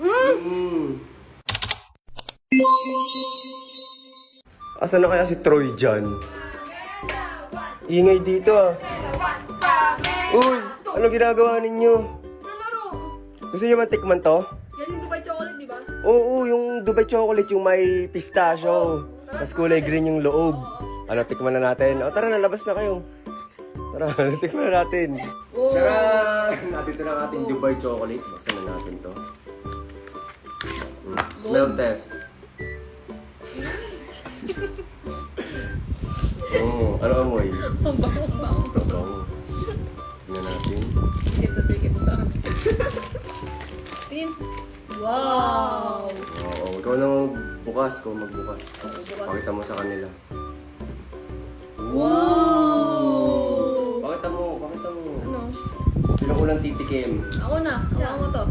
Mm. Asa na kaya si Troy dyan? Ingay dito ah. Uy! Ano ginagawa ninyo? Nalaro! Gusto niyo man tikman to? Yan yung Dubai chocolate, di ba? Oo, yung Dubai chocolate yung may pistachio. Tapos kulay green yung loob. Ano, tikman na natin. O tara, nalabas na kayo. Tara, tikman na natin. Tara! Nandito na ang ating Dubai chocolate. Buksan na natin to. Smell test. Oo, ano amoy? Ang bango-bango. Ang bango. Tingnan natin. Tikit na tikit na. Tin. Wow! Oo, ikaw na magbukas. Ikaw magbukas. Pakita mo sa kanila. Wow! Pakita mo, pakita mo. Ano? Sino ko lang titikim? Ako na. Siya mo to.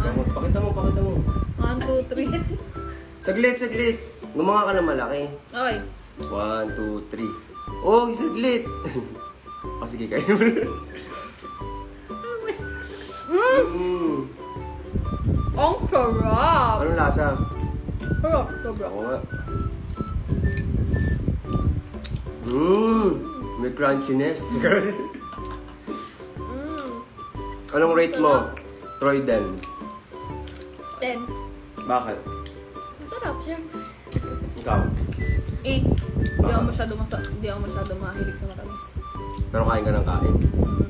Gamot. Pakita mo, pakita mo. 1, 2, 3. Saglit, saglit. Gumawa ka ng malaki. Oy. 1, 2, 3. Oh, saglit. o, ah, sige kayo. Mmm! mm. Ang sarap! Anong lasa? Sarap, sarap. Oo nga. Mmm! May crunchiness. mm. Anong rate mo? Troy din. 10. Bakit? Sarap, syempre. Ikaw? 8. Hindi ako masyado, masa- di ako masyado mahilig sa matamis. Pero kain ka ng kain. Mm.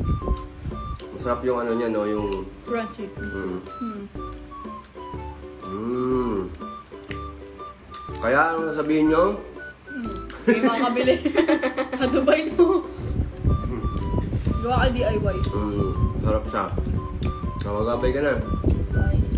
Masarap yung ano niya, no? Yung... Crunchy. Mm. Mm. Mm. Kaya ano sabihin nyo? Mm. May. Sa Dubai no. Mm. Gawa ka DIY. Mm. Sarap siya. Kawagabay ka na. Bye.